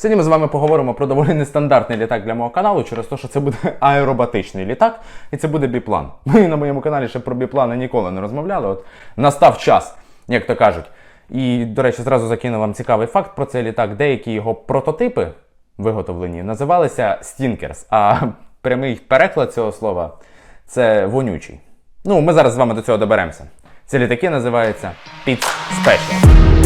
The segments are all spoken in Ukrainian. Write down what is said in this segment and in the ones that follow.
Сьогодні ми з вами поговоримо про доволі нестандартний літак для мого каналу, через те, що це буде аеробатичний літак, і це буде біплан. Ми на моєму каналі ще про біплани ніколи не розмовляли. От настав час, як то кажуть. І, до речі, зразу закину вам цікавий факт про цей літак. Деякі його прототипи виготовлені називалися Stinkers, а прямий переклад цього слова це вонючий. Ну, ми зараз з вами до цього доберемося. Ці літаки називаються Pit Special.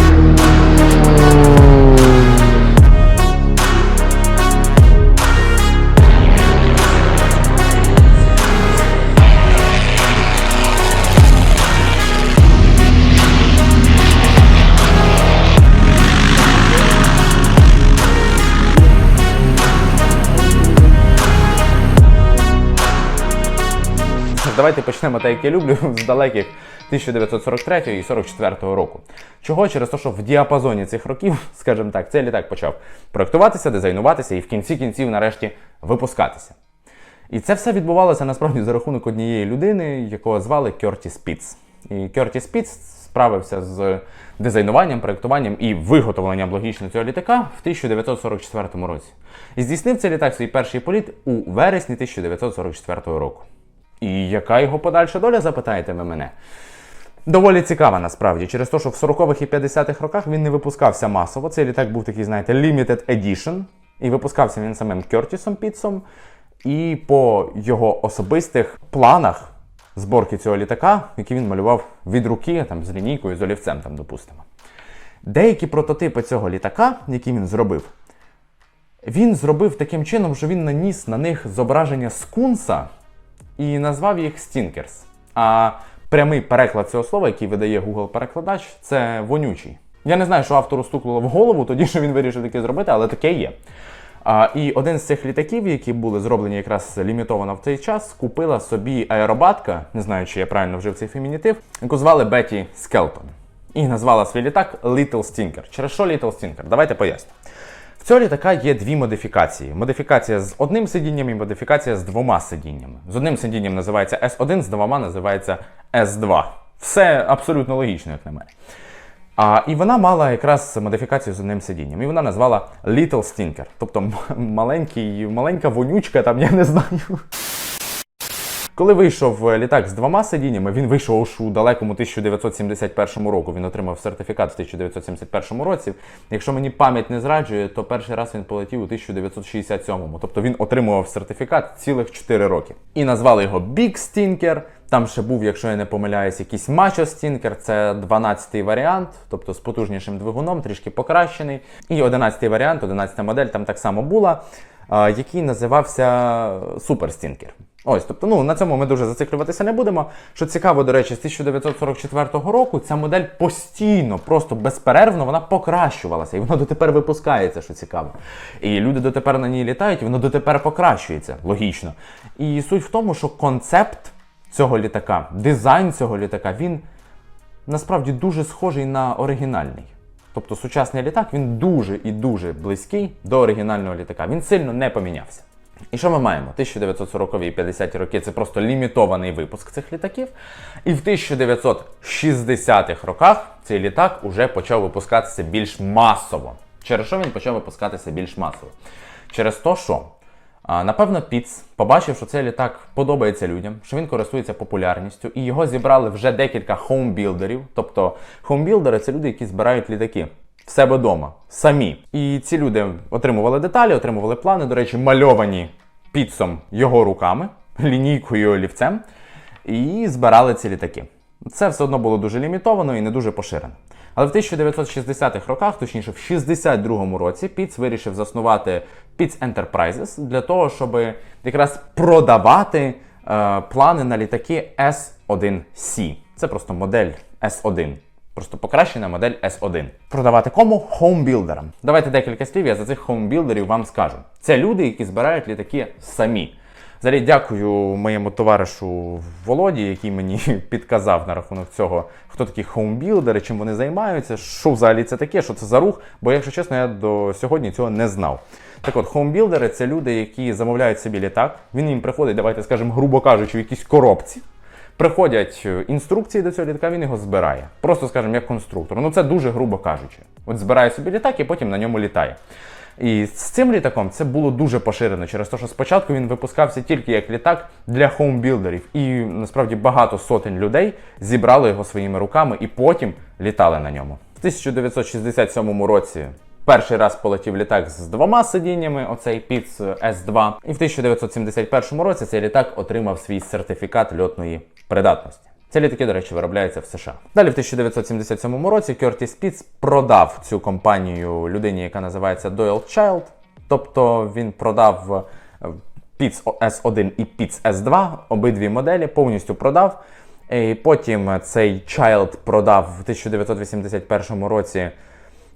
Давайте почнемо так, як я люблю, з далеких 1943 і 44 року. Чого? Через те, що в діапазоні цих років, скажімо так, цей літак почав проектуватися, дизайнуватися і в кінці кінців, нарешті, випускатися. І це все відбувалося насправді за рахунок однієї людини, якого звали Кертіс Піц. І Кертіс Піц справився з дизайнуванням, проектуванням і виготовленням логічно цього літака в 1944 році. І здійснив цей літак свій перший політ у вересні 1944 року. І яка його подальша доля, запитаєте ви мене? Доволі цікава насправді, через те, що в 40-х і 50-х роках він не випускався масово. Цей літак був такий, знаєте, limited edition. І випускався він самим Кертісом Пітсом. І по його особистих планах зборки цього літака, які він малював від руки, там, з лінійкою, з олівцем, там, допустимо. Деякі прототипи цього літака, які він зробив, він зробив таким чином, що він наніс на них зображення скунса і назвав їх Stinkers. А прямий переклад цього слова, який видає Google-перекладач, це вонючий. Я не знаю, що автору стукнуло в голову, тоді що він вирішив таке зробити, але таке є. А, і один з цих літаків, які були зроблені якраз лімітовано в цей час, купила собі аеробатка, не знаю, чи я правильно вжив цей фемінітив, яку звали Беті Скелтон. І назвала свій літак Little Stinker. Через що Little Stinker? Давайте поясню. В цього літака є дві модифікації: модифікація з одним сидінням і модифікація з двома сидіннями. З одним сидінням називається S1, з двома називається S2. Все абсолютно логічно, як на мене. А, і вона мала якраз модифікацію з одним сидінням. І вона назвала Little Stinker. Тобто маленький, маленька вонючка, там я не знаю. Коли вийшов е, літак з двома сидіннями, він вийшов аж у далекому 1971 року. Він отримав сертифікат в 1971 році. Якщо мені пам'ять не зраджує, то перший раз він полетів у 1967-му. Тобто він отримував сертифікат цілих 4 роки. І назвали його Big Stinker. Там ще був, якщо я не помиляюсь, якийсь Macho Stinker, це 12-й варіант, тобто з потужнішим двигуном, трішки покращений. І 11-й варіант, 11-та модель там так само була, який називався Super Stinker. Ось, тобто, ну на цьому ми дуже зациклюватися не будемо. Що цікаво, до речі, з 1944 року ця модель постійно, просто безперервно, вона покращувалася, і вона дотепер випускається, що цікаво. І люди дотепер на ній літають, і воно дотепер покращується, логічно. І суть в тому, що концепт цього літака, дизайн цього літака, він насправді дуже схожий на оригінальний. Тобто сучасний літак він дуже і дуже близький до оригінального літака. Він сильно не помінявся. І що ми маємо? 1940-ві і 50-ті роки це просто лімітований випуск цих літаків. І в 1960-х роках цей літак уже почав випускатися більш масово. Через що він почав випускатися більш масово? Через те, що Напевно, Піц побачив, що цей літак подобається людям, що він користується популярністю, і його зібрали вже декілька хоумбілдерів. Тобто хоумбілдери це люди, які збирають літаки в себе вдома, самі. І ці люди отримували деталі, отримували плани, до речі, мальовані піцом його руками, лінійкою олівцем, і збирали ці літаки. Це все одно було дуже лімітовано і не дуже поширено. Але в 1960-х роках, точніше в 62-му році, Піц вирішив заснувати Pitts Enterprises для того, щоб якраз продавати е, плани на літаки S1C. Це просто модель S1. Просто покращена модель S1. Продавати кому? Хоумбілдерам. Давайте декілька слів, я за цих хоумбілдерів вам скажу. Це люди, які збирають літаки самі. Взагалі, дякую моєму товаришу Володі, який мені підказав на рахунок цього, хто такі хоумбілдери, чим вони займаються, що взагалі це таке, що це за рух. Бо, якщо чесно, я до сьогодні цього не знав. Так от, хоумбілдери це люди, які замовляють собі літак. Він їм приходить, давайте скажемо, грубо кажучи, в якійсь коробці. Приходять е, інструкції до цього літака, він його збирає. Просто, скажімо, як конструктор. Ну це дуже грубо кажучи. От збирає собі літак і потім на ньому літає. І з цим літаком це було дуже поширено через те, що спочатку він випускався тільки як літак для хоумбілдерів, і насправді багато сотень людей зібрали його своїми руками і потім літали на ньому. В 1967 році перший раз полетів літак з двома сидіннями, оцей Піц С2. І в 1971 році цей літак отримав свій сертифікат льотної придатності. Ці літаки, до речі, виробляються в США. Далі, в 1977 році, Кертіс Піц продав цю компанію людині, яка називається Doyle Child. Тобто він продав Піц S1 і Піц S2, обидві моделі, повністю продав. І потім цей Child продав в 1981 році е,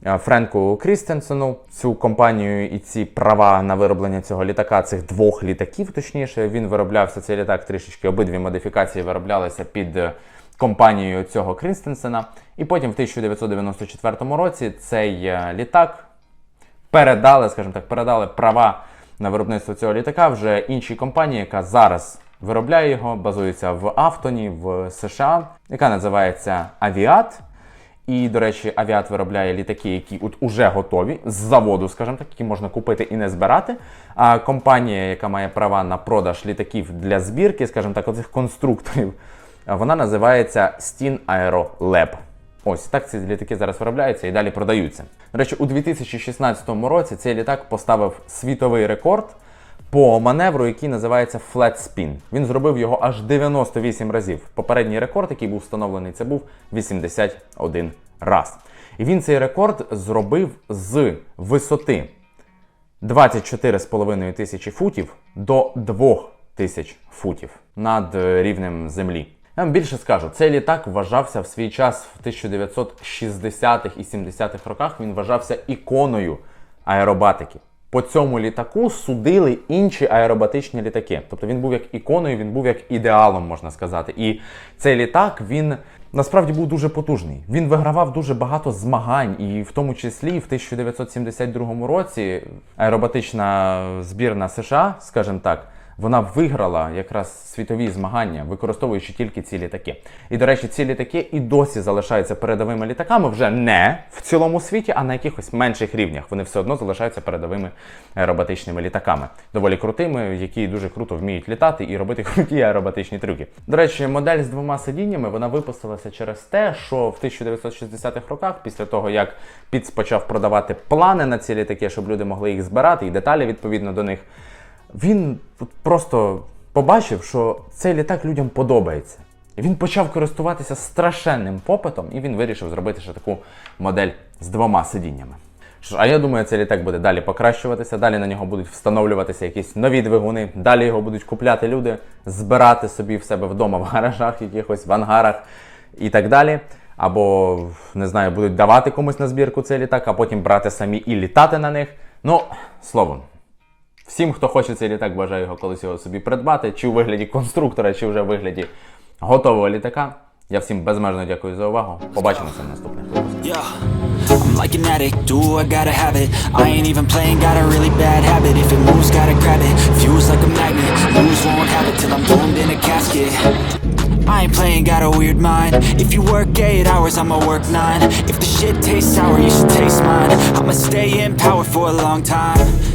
Френку Крістенсену цю компанію і ці права на вироблення цього літака, цих двох літаків, точніше, він вироблявся цей літак трішечки, обидві модифікації вироблялися під е, компанією цього Крістенсена. І потім в 1994 році цей е, літак передали, скажімо так, передали права на виробництво цього літака вже іншій компанії, яка зараз виробляє його, базується в Автоні в США, яка називається Авіат. І, до речі, авіат виробляє літаки, які от уже готові з заводу, скажімо так, які можна купити і не збирати. А компанія, яка має права на продаж літаків для збірки, скажімо так, оцих конструкторів, вона називається Steen Aero Lab. Ось так ці літаки зараз виробляються і далі продаються. До речі, у 2016 році цей літак поставив світовий рекорд по маневру, який називається Flat Spin. Він зробив його аж 98 разів. Попередній рекорд, який був встановлений, це був 81 раз. І він цей рекорд зробив з висоти 24,5 тисячі футів до 2 тисяч футів над рівнем землі. Я вам більше скажу, цей літак вважався в свій час в 1960-х і 70-х роках. Він вважався іконою аеробатики. По цьому літаку судили інші аеробатичні літаки. Тобто він був як іконою, він був як ідеалом, можна сказати. І цей літак він насправді був дуже потужний. Він вигравав дуже багато змагань, і в тому числі в 1972 році аеробатична збірна США, скажімо так вона виграла якраз світові змагання, використовуючи тільки ці літаки. І, до речі, ці літаки і досі залишаються передовими літаками вже не в цілому світі, а на якихось менших рівнях. Вони все одно залишаються передовими аеробатичними літаками, доволі крутими, які дуже круто вміють літати і робити круті аеробатичні трюки. До речі, модель з двома сидіннями вона випустилася через те, що в 1960-х роках, після того як Піц почав продавати плани на ці літаки, щоб люди могли їх збирати, і деталі відповідно до них. Він просто побачив, що цей літак людям подобається. Він почав користуватися страшенним попитом, і він вирішив зробити ще таку модель з двома сидіннями. А я думаю, цей літак буде далі покращуватися, далі на нього будуть встановлюватися якісь нові двигуни, далі його будуть купляти люди, збирати собі в себе вдома в гаражах, якихось в ангарах і так далі. Або, не знаю, будуть давати комусь на збірку цей літак, а потім брати самі і літати на них. Ну, словом, Всім, хто хоче цей літак, бажаю його колись його собі придбати, чи у вигляді конструктора, чи вже у вигляді готового літака. Я всім безмежно дякую за увагу. Побачимося в наступних випусках. I ain't playing, got a weird mind If you work 8 hours, I'ma work 9 If the shit tastes sour, you should taste mine I'ma stay in power for a long time